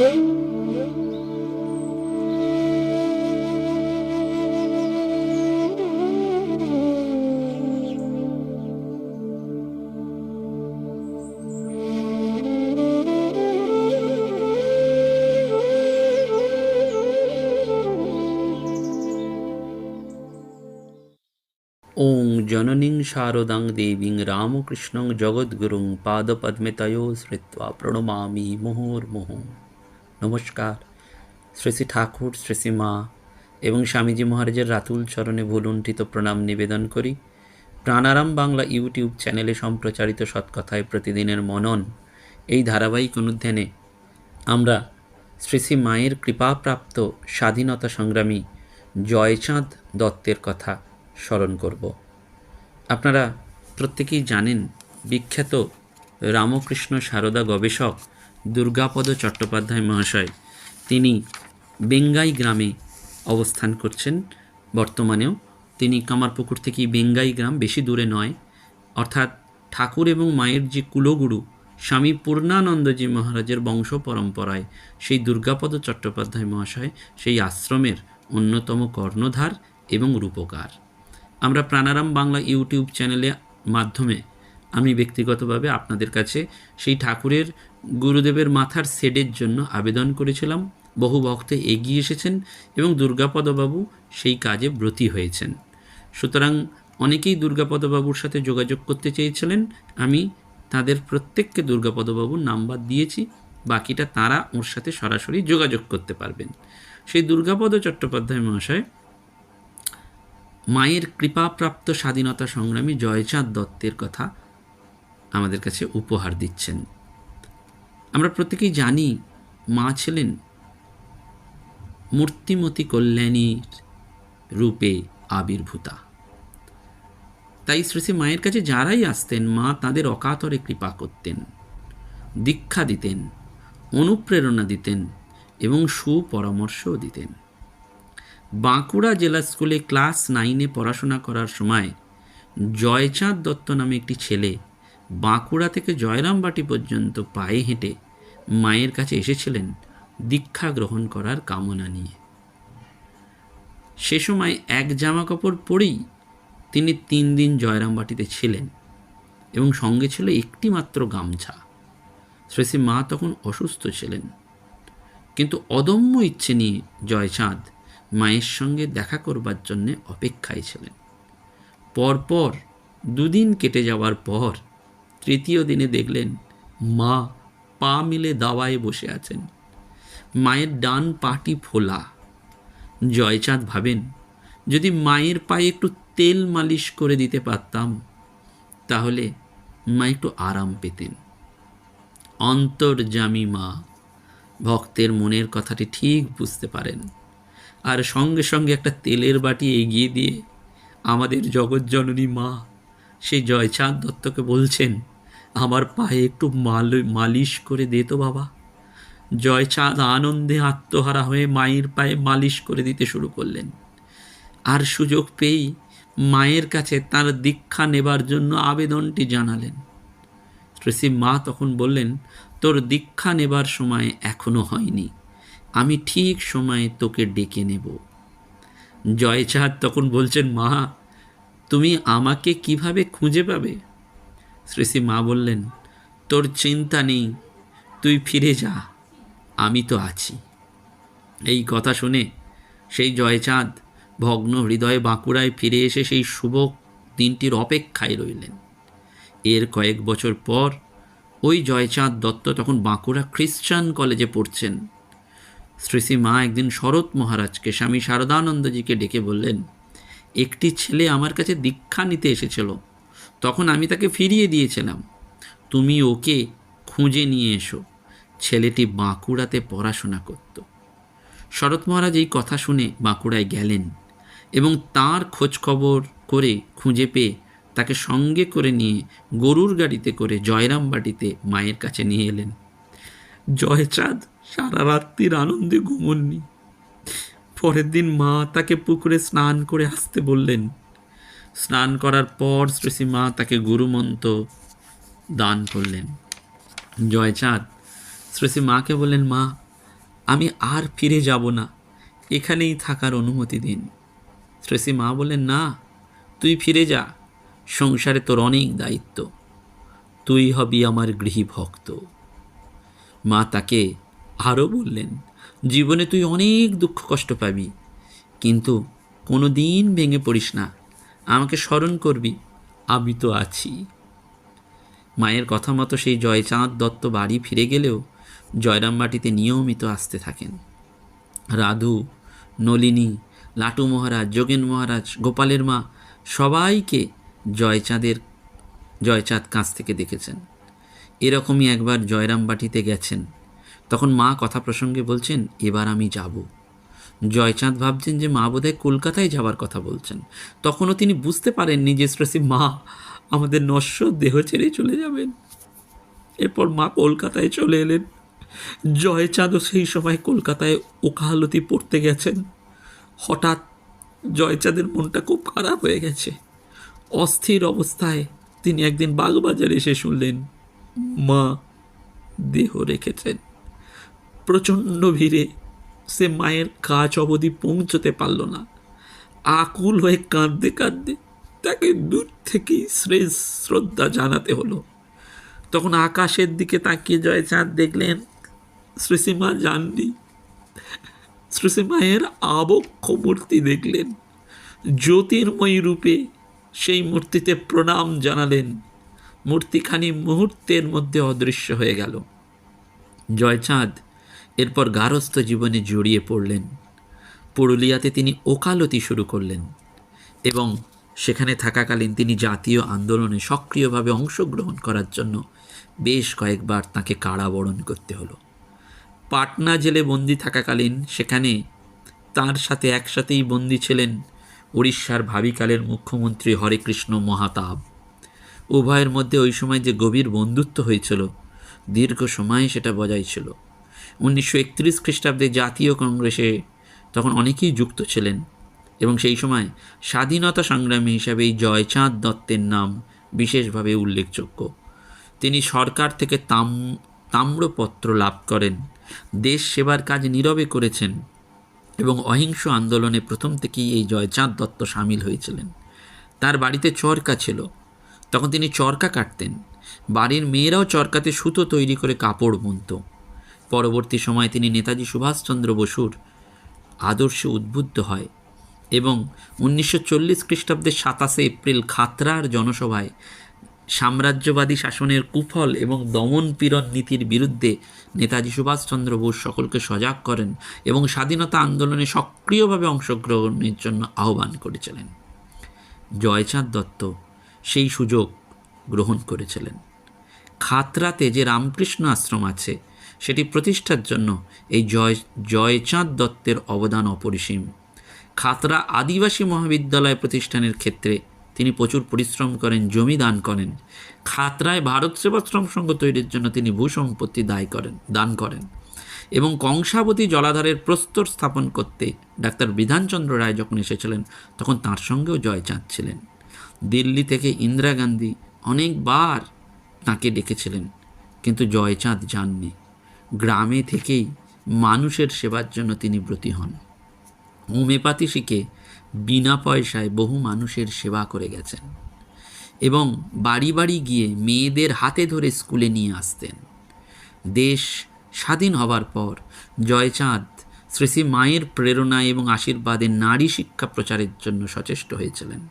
ॐ जननीं शारदां देवीं रामकृष्णं जगद्गुरुं पादपद्मतयो स्मृत्वा प्रणमामि मुहुर्मुहुः নমস্কার। শ্রী শ্রী ঠাকুর, শ্রী শ্রী মা এবং স্বামীজি মহারাজের রাতুল চরণে ভুলুণ্ঠিত প্রণাম নিবেদন করি। প্রাণারাম বাংলা ইউটিউব চ্যানেলে সম্প্রচারিত সৎকথায় প্রতিদিনের মনন এই ধারাবাহিক অনুধ্যানে আমরা শ্রী শ্রী মায়ের কৃপাপ্রাপ্ত স্বাধীনতা সংগ্রামী জয়চাঁদ দত্তের কথা স্মরণ করব। আপনারা প্রত্যেকেই জানেন বিখ্যাত রামকৃষ্ণ সারদা গবেষক দুর্গাপদ চট্টোপাধ্যায় মহাশয়, তিনি বেঙ্গাই গ্রামে অবস্থান করছেন। বর্তমানেও তিনি কামারপুকুর থেকে বেঙ্গাই গ্রাম বেশি দূরে নয়। অর্থাৎ ঠাকুর এবং মায়ের যে কুলগুরু, স্বামী পূর্ণানন্দজি মহারাজের বংশ পরম্পরায় সেই দুর্গাপদ চট্টোপাধ্যায় মহাশয় সেই আশ্রমের অন্যতম কর্ণধার এবং রূপকার। আমরা প্রাণারাম বাংলা ইউটিউব চ্যানেলের মাধ্যমে আমি ব্যক্তিগতভাবে আপনাদের কাছে সেই ঠাকুরের গুরুদেবের মাথার সেডের জন্য আবেদন করেছিলাম। বহু ভক্ত এগিয়ে এসেছেন এবং দুর্গাপদবাবু সেই কাজে ব্রতী হয়েছেন। সুতরাং অনেকেই দুর্গাপদবাবুর সাথে যোগাযোগ করতে চেয়েছিলেন। আমি তাদের প্রত্যেককে দুর্গাপদবাবুর নাম্বার দিয়েছি। বাকিটা তারা ওর সাথে সরাসরি যোগাযোগ করতে পারবেন। সেই দুর্গাপদ চট্টোপাধ্যায় মহাশয় মায়ের কৃপাপ্রাপ্ত স্বাধীনতা সংগ্রামী জয়চাঁদ দত্তের কথা আমাদের কাছে উপহার দিচ্ছেন। আমরা প্রত্যেকেই জানি, মা ছিলেন মূর্তিমতী কল্যাণীর রূপে আবির্ভূতা। তাই শ্রী মায়ের কাছে যারাই আসতেন, মা তাদের অকাতরে কৃপা করতেন, দীক্ষা দিতেন, অনুপ্রেরণা দিতেন এবং সুপরামর্শও দিতেন। বাঁকুড়া জেলা স্কুলে ক্লাস নাইনে পড়াশোনা করার সময় জয়চাঁদ দত্ত নামে একটি ছেলে বাঁকুড়া থেকে জয়রামবাটি পর্যন্ত পায়ে হেঁটে মায়ের কাছে এসেছিলেন দীক্ষা গ্রহণ করার কামনা নিয়ে। সে সময় এক জামা কাপড় পরেই তিনি তিন দিন জয়রামবাটিতে ছিলেন এবং সঙ্গে ছিল একটি মাত্র গামছা। শ্রী শ্রী মা তখন অসুস্থ ছিলেন। কিন্তু অদম্য ইচ্ছে নিয়ে জয়চাঁদ মায়ের সঙ্গে দেখা করবার জন্যে অপেক্ষায় ছিলেন। পরপর দুদিন কেটে যাওয়ার পর তৃতীয় দিনে দেখলেন মা পা মিলে দাওয়ায় বসে আছেন। মায়ের ডান পাটি ফোলা। জয়চাঁদ ভাবেন, যদি মায়ের পায়ে একটু তেল মালিশ করে দিতে পারতাম, তাহলে মা একটু আরাম পেতেন। অন্তর্জামী মা, ভক্তের মনের কথাটি ঠিক বুঝতে পারেন। আর সঙ্গে সঙ্গে একটা তেলের বাটি এগিয়ে দিয়ে আমাদের জগৎজননী মা, সেই জয়চাঁদ দত্তকে বলছেন আমার পায়ে একটু মাল মালিশ করে দে তো বাবা। জয়চাঁদ আনন্দে আত্মহারা হয়ে মায়ের পায়ে মালিশ করে দিতে শুরু করলেন। আর সুযোগ পেয়েই মায়ের কাছে তার দীক্ষা নেবার জন্য আবেদনটি জানালেন। শ্রী মা তখন বললেন, তোর দীক্ষা নেবার সময় এখনও হয়নি। আমি ঠিক সময়ে তোকে ডেকে নেব। জয়চাঁদ তখন বলছেন, মা, তুমি আমাকে কীভাবে খুঁজে পাবে? শ্রী শ্রী মা বললেন, তোর চিন্তা নেই, তুই ফিরে যা, আমি তো আছি। এই কথা শুনে সেই জয়চাঁদ ভগ্ন হৃদয়ে বাঁকুড়ায় ফিরে এসে সেই শুভ দিনটির অপেক্ষায় রইলেন। এর কয়েক বছর পর ওই জয়চাঁদ দত্ত তখন বাঁকুড়া খ্রিস্টান কলেজে পড়ছেন। শ্রী শ্রী মা একদিন শরৎ মহারাজকে, স্বামী শারদানন্দজিকে ডেকে বললেন, একটি ছেলে আমার কাছে দীক্ষা নিতে এসেছিল। তখন আমি তাকে ফিরিয়ে দিয়েছিলাম। তুমি ওকে খুঁজে নিয়ে এসো। ছেলেটি বাঁকুড়াতে পড়াশোনা করত। শরৎ মহারাজ এই কথা শুনে বাঁকুড়ায় গেলেন এবং তার খোঁজ খবর করে খুঁজে পেয়ে তাকে সঙ্গে করে নিয়ে গরুর গাড়িতে করে জয়রামবাটিতে মায়ের কাছে নিয়ে এলেন। জয়চাঁদ, সারা রাত্রির আনন্দে ঘুমননি। পরের দিন মা তাকে পুকুরে স্নান করে আসতে বললেন স্নান করার পর শ্রী মা তাকে গুরুমন্ত্র দান করলেন। জয়চাঁদ শ্রী মাকে বললেন, মা, আমি আর ফিরে যাব না। এখানেই থাকার অনুমতি দিন। শ্রেষী মা বললেন, না, তুই ফিরে যা। সংসারে তোর অনেক দায়িত্ব। তুই হবি আমার গৃহী ভক্ত মা তাকে আরও বললেন, জীবনে তুই অনেক দুঃখ কষ্ট পাবি, কিন্তু কোনো দিন ভেঙে পড়িস না। আমাকে স্মরণ করবি, আমি তো আছি। মায়ের কথা মতো সেই জয়চাঁদ দত্ত বাড়ি ফিরে গেলেও জয়রামবাটিতে নিয়মিত আসতে থাকেন। রাধু, নলিনী, লাটু মহারাজ, যোগেন মহারাজ, গোপালের মা সবাইকে জয়চাঁদের, জয়চাঁদ কাছ থেকে দেখেছেন। এরকমই একবার জয়রামবাটিতে গেছেন। তখন মা কথা প্রসঙ্গে বলছেন, এবার আমি যাব। জয়চাঁদ ভাবছেন যে মা বোধহয় কলকাতায় যাওয়ার কথা বলছেন। তখনও তিনি বুঝতে পারেননি যে শ্রেষী মা আমাদের নশ্বর দেহ ছেড়ে চলে যাবেন। এরপর মা কলকাতায় চলে এলেন। জয়চাঁদও সেই সময় কলকাতায় ওকালতি পড়তে গেছেন। হঠাৎ জয়চাঁদের মনটা খুব খারাপ হয়ে গেছে। অস্থির অবস্থায় তিনি একদিন বাগবাজারে এসে শুনলেন, মা দেহ রেখেছেন। প্রচণ্ড ভিড়ে সে মায়ের কাজ অবধি পৌঁছতে পারল না। আকুল হয়ে কাঁদতে কাঁদতে তাকে দূর থেকেই শ্রেষ শ্রদ্ধা জানাতে হলো। তখন আকাশের দিকে তাকিয়ে জয়চাঁদ দেখলেন শ্রীসীমা যাননি শ্রীসীমায়ের আবক্ষ মূর্তি দেখলেন। জ্যোতির্ময়ী রূপে সেই মূর্তিতে প্রণাম জানালেন। মূর্তিখানি মুহূর্তের মধ্যে অদৃশ্য হয়ে গেল। জয়চাঁদ এরপর গারস্থ জীবনে জড়িয়ে পড়লেন। পুরুলিয়াতে তিনি ওকালতি শুরু করলেন এবং সেখানে থাকাকালীন তিনি জাতীয় আন্দোলনে সক্রিয়ভাবে অংশগ্রহণ করার জন্য বেশ কয়েকবার তাকে কারাবরণ করতে হলো। পাটনা জেলে বন্দি থাকাকালীন সেখানে তার সাথে একসাথেই বন্দি ছিলেন উড়িষ্যার ভাবিকালের মুখ্যমন্ত্রী হরেকৃষ্ণ মহাতাব। উভয়ের মধ্যে ওই সময় যে গভীর বন্ধুত্ব হয়েছিল, দীর্ঘ সময় সেটা বজায় ছিল। উনিশশো একত্রিশ খ্রিস্টাব্দে জাতীয় কংগ্রেসে তখন অনেকেই যুক্ত ছিলেন এবং সেই সময় স্বাধীনতা সংগ্রামী হিসাবে এই জয়চাঁদ দত্তের নাম বিশেষভাবে উল্লেখযোগ্য। তিনি সরকার থেকে তাম, তাম্রপত্র লাভ করেন, দেশ সেবার কাজ নীরবে করেছেন এবং অহিংস আন্দোলনে প্রথম থেকেই এই জয়চাঁদ দত্ত সামিল হয়েছিলেন। তার বাড়িতে চরকা ছিল। তখন তিনি চরকা কাটতেন। বাড়ির মেয়েরাও চরকাতে সুতো তৈরি করে কাপড় বুনত। পরবর্তী সময়ে তিনি নেতাজি সুভাষচন্দ্র বসুর আদর্শে উদ্বুদ্ধ হয় এবং উনিশশো চল্লিশ খ্রিস্টাব্দের সাতাশে এপ্রিল খাতরার জনসভায় সাম্রাজ্যবাদী শাসনের কুফল এবং দমন পীড়ন নীতির বিরুদ্ধে নেতাজি সুভাষচন্দ্র বোস সকলকে সজাগ করেন এবং স্বাধীনতা আন্দোলনে সক্রিয়ভাবে অংশগ্রহণের জন্য আহ্বান করেছিলেন। জয়চাঁদ দত্ত সেই সুযোগ গ্রহণ করেছিলেন। খাতরাতে যে রামকৃষ্ণ আশ্রম আছে সেটি প্রতিষ্ঠার জন্য এই জয়, জয়চাঁদ দত্তের অবদান অপরিসীম। খাতরা আদিবাসী মহাবিদ্যালয় প্রতিষ্ঠানের ক্ষেত্রে তিনি প্রচুর পরিশ্রম করেন, জমি দান করেন। খাতরায় ভারত সেবাশ্রম সংঘ তৈরির জন্য তিনি ভূসম্পত্তি দায় করেন, দান করেন এবং কংসাবতী জলাধারের প্রস্তর স্থাপন করতে ডাক্তার বিধানচন্দ্র রায় যখন এসেছিলেন, তখন তার সঙ্গেও জয়চাঁদ ছিলেন। দিল্লি থেকে ইন্দিরা গান্ধী অনেকবার তাকে ডেকেছিলেন, কিন্তু জয়চাঁদ যাননি। গ্রামে থেকেই মানুষের সেবার জন্য তিনি ব্রতী হন। হোমিওপ্যাথি শিখে বিনা পয়সায় বহু মানুষের সেবা করে গেছেন এবং বাড়ি বাড়ি গিয়ে মেয়েদের হাতে ধরে স্কুলে নিয়ে আসতেন। দেশ স্বাধীন হবার পর জয়চাঁদ শ্রী শ্রী মায়ের প্রেরণা এবং আশীর্বাদে নারী শিক্ষা প্রচারের জন্য সচেষ্ট হয়েছিলেন।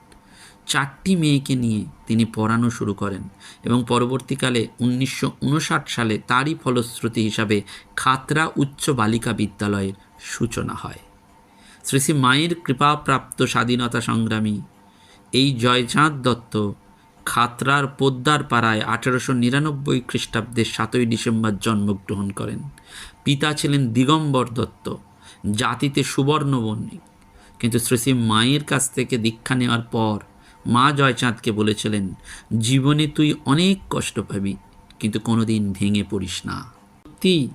চারটি মেয়েকে নিয়ে তিনি পড়ানো শুরু করেন এবং পরবর্তীকালে উনিশশো উনষাট সালে তারই ফলশ্রুতি হিসাবে খাতরা উচ্চ বালিকা বিদ্যালয়ের সূচনা হয়। শ্রী শ্রী মায়ের কৃপাপ্রাপ্ত স্বাধীনতা সংগ্রামী এই জয়চাঁদ দত্ত খাতরার পোদ্দার পাড়ায় আঠেরোশো নিরানব্বই খ্রিস্টাব্দের সাতই ডিসেম্বর জন্মগ্রহণ করেন। পিতা ছিলেন দিগম্বর দত্ত, জাতিতে সুবর্ণবর্ণী কিন্তু শ্রী শ্রী মায়ের কাছ থেকে দীক্ষা নেওয়ার পর মা জয়চাঁদকে বলেছিলেন, জীবনে তুই অনেক কষ্ট পাবি, কিন্তু কোনোদিন ভেঙে পড়িস না। সত্যি,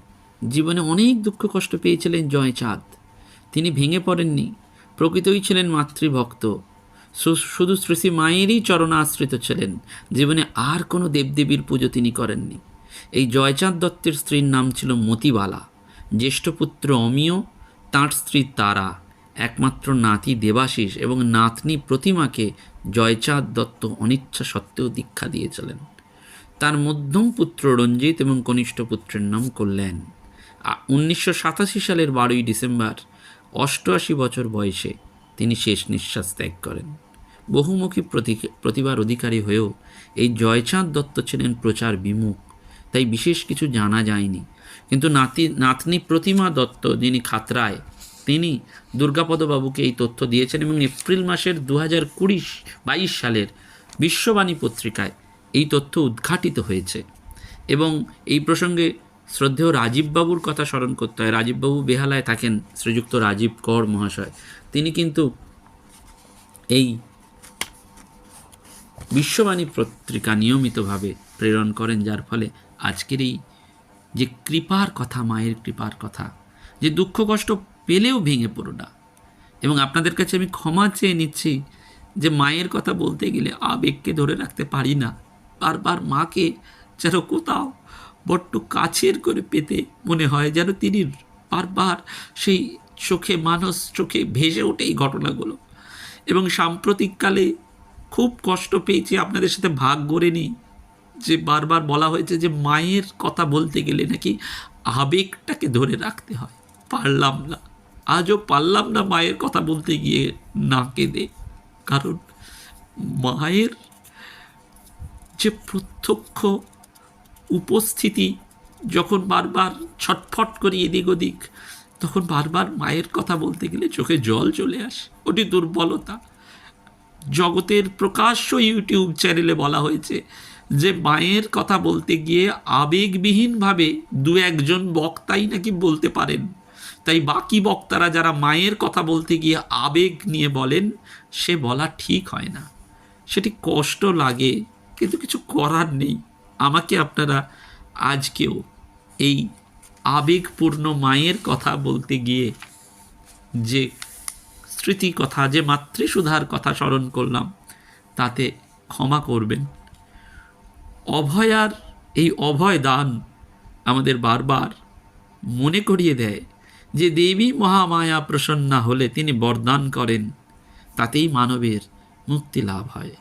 জীবনে অনেক দুঃখ কষ্ট পেয়েছিলেন জয়চাঁদ। তিনি ভেঙে পড়েননি, প্রকৃতই ছিলেন মাতৃভক্ত। শুধু শ্রী মায়েরই চরণাশ্রিত ছিলেন, জীবনে আর কোনো দেবদেবীর পুজো তিনি করেননি। এই জয়চাঁদ দত্তের স্ত্রীর নাম ছিল মতিবালা, জ্যেষ্ঠ পুত্র অমিয়, তাঁর স্ত্রী তারা, একমাত্র নাতি দেবাশিস এবং নাতনি প্রতিমাকে জয়চাঁদ দত্ত অনিচ্ছা সত্ত্বেও দীক্ষা দিয়েছিলেন তার মধ্যম পুত্র রঞ্জিত এবং কনিষ্ঠ পুত্রের নাম কল্যাণ। উনিশশো সাতাশি সালের বারোই ডিসেম্বর, অষ্টআশি বছর বয়সে তিনি শেষ নিঃশ্বাস ত্যাগ করেন। বহুমুখী প্রতি- প্রতিভার অধিকারী হয়েও এই জয়চাঁদ দত্ত ছিলেন প্রচার বিমুখ, তাই বিশেষ কিছু জানা যায়নি। কিন্তু নাতি, নাতনি প্রতিমা দত্ত যিনি খাতরায় তিনি দুর্গাপদবাবুকে এই তথ্য দিয়েছেন এবং এপ্রিল মাসের দু হাজার কুড়ি বাইশ সালের বিশ্ববাণী পত্রিকায় এই তথ্য উদ্ঘাটিত হয়েছে। এবং এই প্রসঙ্গে শ্রদ্ধেয় রাজীববাবুর কথা স্মরণ করতে হয়। রাজীববাবু বেহালায় থাকেন শ্রীযুক্ত রাজীব কর মহাশয়। তিনি কিন্তু এই বিশ্ববাণী পত্রিকা নিয়মিতভাবে প্রেরণ করেন, যার ফলে আজকের এই যে কৃপার কথা, মায়ের কৃপার কথা, যে দুঃখ, কষ্ট পেলেও ভেঙে পড়ো না। এবং আপনাদের কাছে আমি ক্ষমা চেয়ে নিচ্ছি যে মায়ের কথা বলতে গেলে আবেগকে ধরে রাখতে পারি না। বারবার মাকে যেন কোথাও বড্ড কাছের করে পেতে মনে হয় যেন তিনি বারবার সেই চোখে মানুষ চোখে ভেসে ওঠে এই ঘটনাগুলো। এবং সাম্প্রতিককালে খুব কষ্ট পেয়েছি আপনাদের সাথে ভাগ করে নিই। যে বারবার বলা হয়েছে যে মায়ের কথা বলতে গেলে নাকি আবেগটাকে ধরে রাখতে হয়। পারলাম না। আজও পারলাম না মায়ের কথা বলতে গিয়ে না কেঁদে। কারণ মায়ের যে প্রত্যক্ষ উপস্থিতি, যখন বারবার ছটফট করি এদিক ওদিক, তখন বারবার মায়ের কথা বলতে গেলে চোখে জল চলে আসে। ওটি দুর্বলতা। জগতের প্রকাশ্য ইউটিউব চ্যানেলে বলা হয়েছে যে, মায়ের কথা বলতে গিয়ে আবেগবিহীনভাবে দু একজন বক্তাই নাকি বলতে পারেন তাই বাকি বক্তারা যারা মায়ের কথা বলতে গিয়ে আবেগ নিয়ে বলেন, সে বলা ঠিক হয় না। সেটি কষ্ট লাগে, কিন্তু কিছু করার নেই। আমাকে আপনারা আজকেও এই আবেগপূর্ণ মায়ের কথা বলতে গিয়ে যে স্মৃতি কথা যে মাতৃসুধার কথা স্মরণ করলাম, তাতে ক্ষমা করবেন। অভয়ার এই অভয় দান আমাদের বারবার মনে করিয়ে দেয় যে দেবী মহামায়া প্রসন্না হলে তিনি বরদান করেন, তাতেই মানবের মুক্তি লাভ হয়।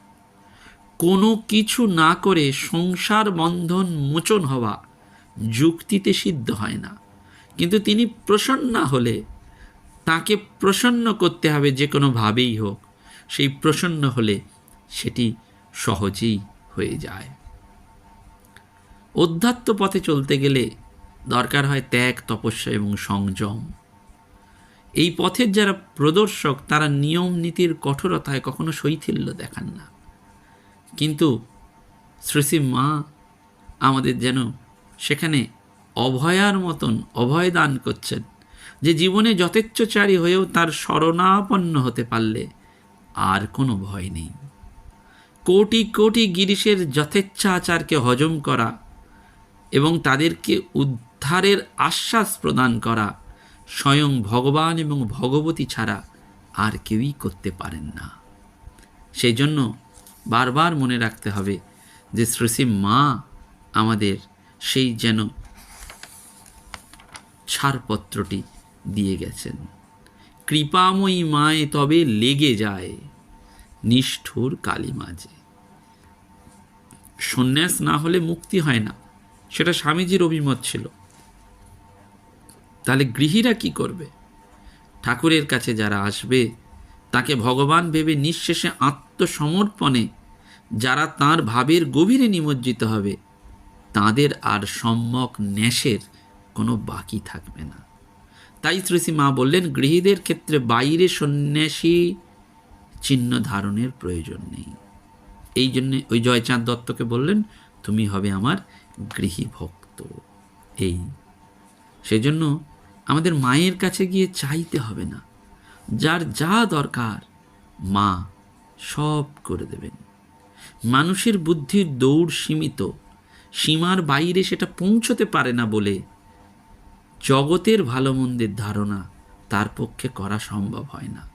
কোনো কিছু না করে সংসার বন্ধন মোচন হওয়া যুক্তিতে সিদ্ধ হয় না। কিন্তু তিনি প্রসন্না হলে তাকে প্রসন্ন করতে হবে যে কোনোভাবেই হোক। সেই প্রসন্ন হলে সেটি সহজেই হয়ে যায়। অধ্যাত্ম পথে চলতে গেলে দরকার হয় ত্যাগ, তপস্যা এবং সংযম। এই পথের যারা প্রদর্শক, তারা নিয়ম নীতির কঠোরতায় কখনো শৈথিল্য দেখান না। কিন্তু শ্রী মা আমাদের যেন সেখানে অভয়ার মতন অভয় দান করছেন, যে জীবনে যথেচ্ছচারী হয়েও তার শরণাপন্ন হতে পারলে আর কোনো ভয় নেই। কোটি কোটি গিরিশের যথেচ্ছাচারকে হজম করা এবং তাদেরকে উদ্ধারের আশ্বাস প্রদান করা, স্বয়ং ভগবান এবং ভগবতী ছাড়া আর কেউই করতে পারেন না। সেই জন্য বারবার মনে রাখতে হবে যে শ্রী মা আমাদের সেই যেন ছাড়পত্রটি দিয়ে গেছেন। কৃপাময়ী মায়ে তবে লেগে যায় নিষ্ঠুর কালী মাঝে। সন্ন্যাস না হলে মুক্তি হয় না, সেটা স্বামীজির অভিমত ছিল। তাহলে গৃহীরা কি করবে? ঠাকুরের কাছে যারা আসবে, তাকে ভগবান ভেবে নিঃশেষে আত্মসমর্পণে যারা তার ভাবের গভীরে নিমজ্জিত হবে, তাদের আর সম্যক ন্যাসের কোনো বাকি থাকবে না। তাই শ্রীশ্রী মা বললেন, গৃহীদের ক্ষেত্রে বাইরে সন্ন্যাসী চিহ্ন ধারণের প্রয়োজন নেই। এই জন্যে ওই জয়চাঁদ দত্তকে বললেন, তুমি হবে আমার গৃহী ভক্ত এই। সেজন্য আমাদের মায়ের কাছে গিয়ে চাইতে হবে না। যার যা দরকার, মা সব করে দেবেন। মানুষের বুদ্ধির দৌড় সীমিত। সীমার বাইরে সেটা পৌঁছতে পারে না বলে জগতের ভালো মন্দের ধারণা তার পক্ষে করা সম্ভব হয় না।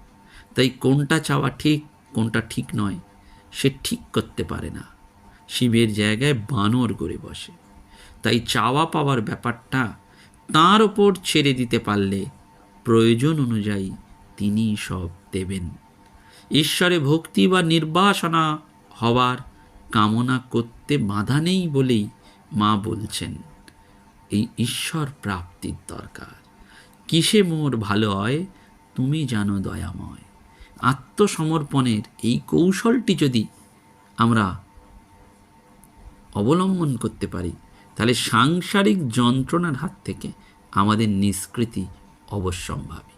তাই কোনটা চাওয়া ঠিক, কোনটা ঠিক নয়, সে ঠিক করতে পারে না। শিবের জায়গায় বানর করে বসে। তাই চাওয়া পাওয়ার ব্যাপারটা তাঁর ওপর ছেড়ে দিতে পারলে প্রয়োজন অনুযায়ী তিনি সব দেবেন। ঈশ্বরে ভক্তি বা নির্বাসনা হওয়ার কামনা করতে বাধা নেই বলেই মা বলছেন। এই ঈশ্বর প্রাপ্তির দরকার। কিসে মোর ভালো হয়, তুমি জানো দয়াময়। আত্মসমর্পণের এই কৌশলটি যদি আমরা অবলম্বন করতে পারি তাহলে সাংসারিক যন্ত্রণার হাত থেকে আমাদের নিষ্কৃতি অবশ্যম্ভাবী।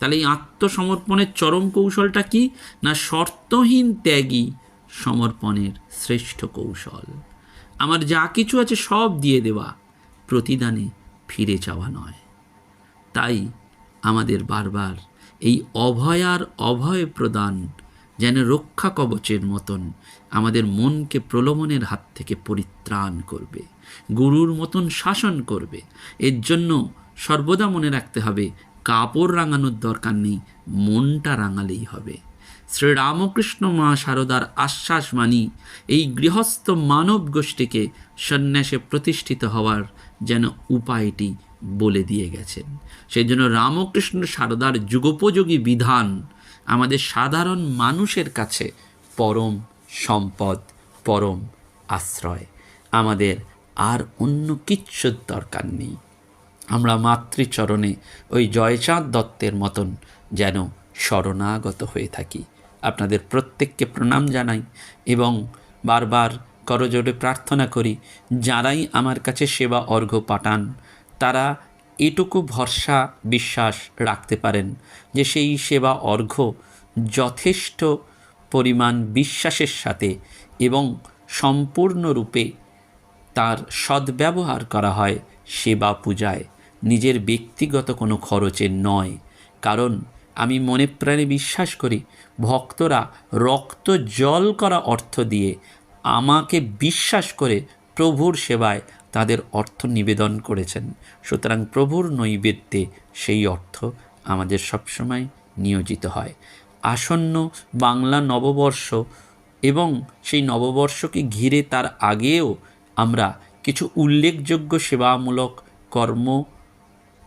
তাহলে এই আত্মসমর্পণের চরম কৌশলটা কি না শর্তহীন ত্যাগী সমর্পণের শ্রেষ্ঠ কৌশল? আমার যা কিছু আছে সব দিয়ে দেওয়া প্রতিদানে ফিরে যাওয়া নয়। তাই আমাদের বারবার এই অভয়ার অভয় প্রদান যেন রক্ষা কবচের মতন আমাদের মনকে প্রলোভনের হাত থেকে পরিত্রাণ করবে, গুরুর মতন শাসন করবে। এর জন্য সর্বদা মনে রাখতে হবে, কাপড় রাঙানোর দরকার নেই, মনটা রাঙালেই হবে। শ্রীরামকৃষ্ণ মা শারদার আশ্বাস মানি, এই গৃহস্থ মানব গোষ্ঠীকে সন্ন্যাসে প্রতিষ্ঠিত হওয়ার যেন উপায়টি বলে দিয়ে গেছেন। সেই জন্য রামকৃষ্ণ শারদার যুগোপযোগী বিধান আমাদের সাধারণ মানুষের কাছে পরম সম্পদ, পরম আশ্রয়। আমাদের আর অন্য কিচ্ছুর দরকার নেই। আমরা মাতৃচরণে ওই জয়চাঁদ দত্তের মতন যেন শরণাগত হয়ে থাকি। আপনাদের প্রত্যেককে প্রণাম জানাই এবং বারবার করজোড়ে প্রার্থনা করি, যারাই আমার কাছে সেবা অর্ঘ্য পাঠান, তারা এটুকু ভরসা বিশ্বাস রাখতে পারেন যে সেই সেবা অর্ঘ্য যথেষ্ট পরিমাণ বিশ্বাসের সাথে এবং সম্পূর্ণরূপে তার সদ্ব্যবহার করা হয় সেবা পূজায়। নিজের ব্যক্তিগত কোনো খরচে নয়। কারণ আমি মনে প্রাণে বিশ্বাস করি, ভক্তরা রক্ত জল করা অর্থ দিয়ে আমাকে বিশ্বাস করে প্রভুর সেবায় তাদের অর্থ নিবেদন করেছেন। সুতরাং প্রভুর নৈবেদ্যে সেই অর্থ আমাদের সবসময় নিয়োজিত হয়। আসন্ন বাংলা নববর্ষ এবং সেই নববর্ষকে ঘিরে তার আগেও আমরা কিছু উল্লেখযোগ্য সেবামূলক কর্ম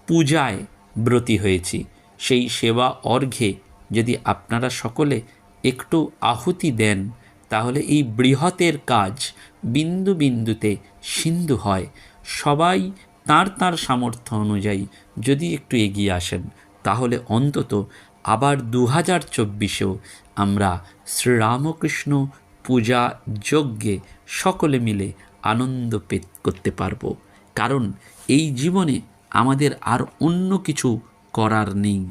পূজায় ব্রতী হয়েছি। সেই সেবা অর্ঘে যদি আপনারা সকলে একটু আহুতি দেন তাহলে এই বৃহতের কাজ বিন্দু বিন্দুতে সিন্ধু হয়। সবাই তার তার সামর্থ্য অনুযায়ী যদি একটু এগিয়ে আসেন, তাহলে অন্তত আবার দু হাজার চব্বিশেও আমরা শ্রীরামকৃষ্ণ পূজা যজ্ঞে সকলে মিলে আনন্দ পে করতে পারব। কারণ এই জীবনে আমাদের আর অন্য কিছু করার নেই।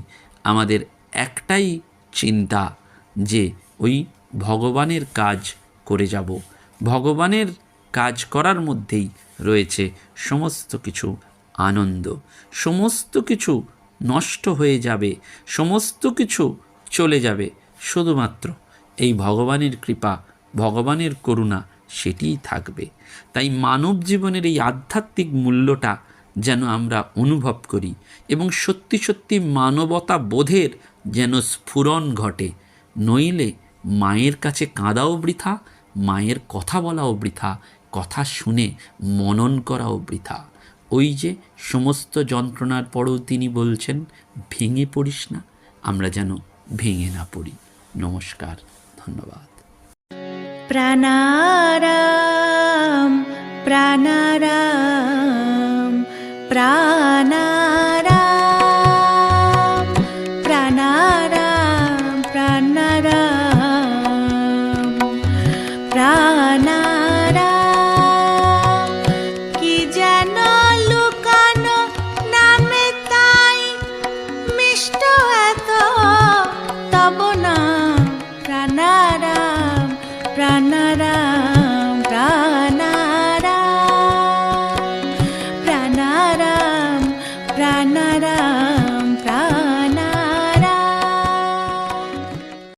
আমাদের একটাই চিন্তা যে ওই ভগবানের কাজ করে যাব। ভগবানের কাজ করার মধ্যেই রয়েছে সমস্ত কিছু আনন্দ। সমস্ত কিছু নষ্ট হয়ে যাবে। সমস্ত কিছু চলে যাবে। শুধুমাত্র এই ভগবানের কৃপা, ভগবানের করুণা সেটিই থাকবে। তাই মানব জীবনের এই আধ্যাত্মিক মূল্যটা যেন আমরা অনুভব করি এবং সত্যি সত্যি মানবতা বোধের যেন স্ফুরণ ঘটে, নইলে মায়ের কাছে কাঁদাও বৃথা, মায়ের কথা বলাও বৃথা, কথা শুনে মনন করাও বৃথা। ওই যে সমস্ত যন্ত্রণার পরেও তিনি বলছেন, ভেঙে পড়িস না, আমরা যেন ভেঙে না পড়ি। নমস্কার, ধন্যবাদ। প্রাণারাম প্রাণারাম, প্রাণা